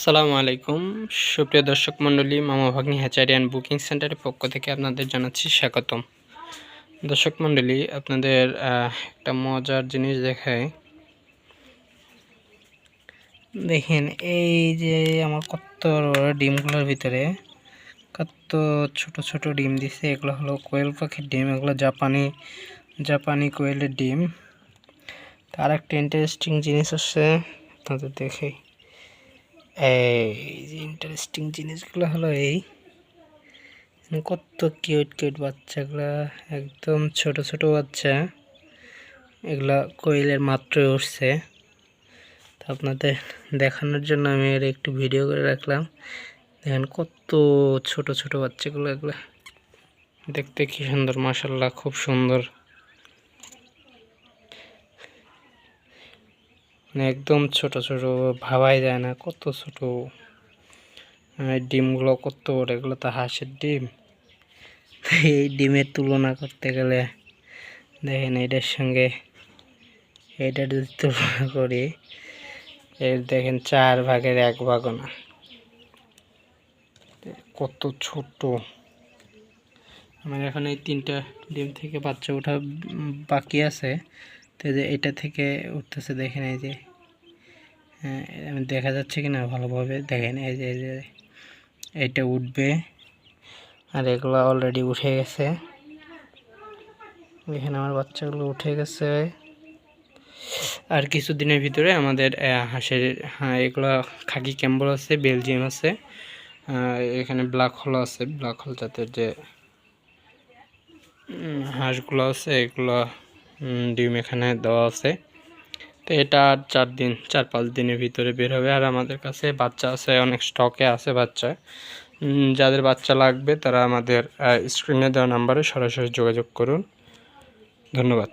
আসসালামু আলাইকুম। সুপ্রিয় দর্শক মণ্ডলী, মামা ভাগ্নি হ্যাচারি অ্যান্ড বুকিং সেন্টারের পক্ষ থেকে আপনাদের জানাচ্ছি স্বাগতম। দর্শক মণ্ডলী, আপনাদের একটা মজার জিনিস দেখায়। দেখেন, এই যে আমার কত ডিমগুলোর ভিতরে, কত ছোট ছোট ডিম দিছে। এগুলো হলো কোয়েল পাখির ডিম, এগুলো জাপানি জাপানি কোয়েলের ডিম। তার একটা ইন্টারেস্টিং জিনিস আছে, আপনাদের দেখে এই যে ইন্টারেস্টিং জিনিসগুলো হলো এই। কত কিউট কিউট বাচ্চাগুলা, একদম ছোট ছোট বাচ্চা। এগুলা কোয়েলের মাত্র উঠছে। তো আপনাদের দেখানোর জন্য আমি এর একটু ভিডিও করে রাখলাম। দেখেন কত ছোট ছোট বাচ্চাগুলো এগুলা। দেখতে কি সুন্দর মাসাল্লাহ খুব সুন্দর। মানে একদম ছোট ছোট ভাবাই যায় না। কত ছোট। আর ডিমগুলো কত বড়, এগুলো তো হাঁসের ডিম। এই ডিমের তুলনা করতে গেলে দেখেন এটার সঙ্গে এটা যদি তুলনা করি, এর দেখেন চার ভাগের এক ভাগও না। কত ছোট। আমার এখন এই তিনটা ডিম থেকে বাচ্চা ওঠা বাকি আছে। তো যে এটা থেকে উঠতেছে দেখেন এই যে হ্যাঁ দেখা যাচ্ছে কি না ভালোভাবে দেখেন, এই যে এই যে এইটা উঠবে আর এগুলো অলরেডি উঠে গেছে। এখানে আমার বাচ্চাগুলো উঠে গেছে। আর কিছু দিনের ভিতরে আমাদের হাঁসের হ্যাঁ এগুলো খাকি ক্যাম্বল আছে, বেলজিয়াম আছে এখানে ব্ল্যাক হোল আছে, ব্ল্যাক হোল জাতের যে হাঁসগুলো আছে, এগুলো ডিম এখানে দেওয়া আছে। তো এটা আর চার দিন, চার পাঁচ দিনের ভিতরে বের হবে। আর আমাদের কাছে বাচ্চা আছে, অনেক স্টকে আছে বাচ্চা। যাদের বাচ্চা লাগবে তারা আমাদের স্ক্রিনে দেওয়া নাম্বারে সরাসরি যোগাযোগ করুন। ধন্যবাদ।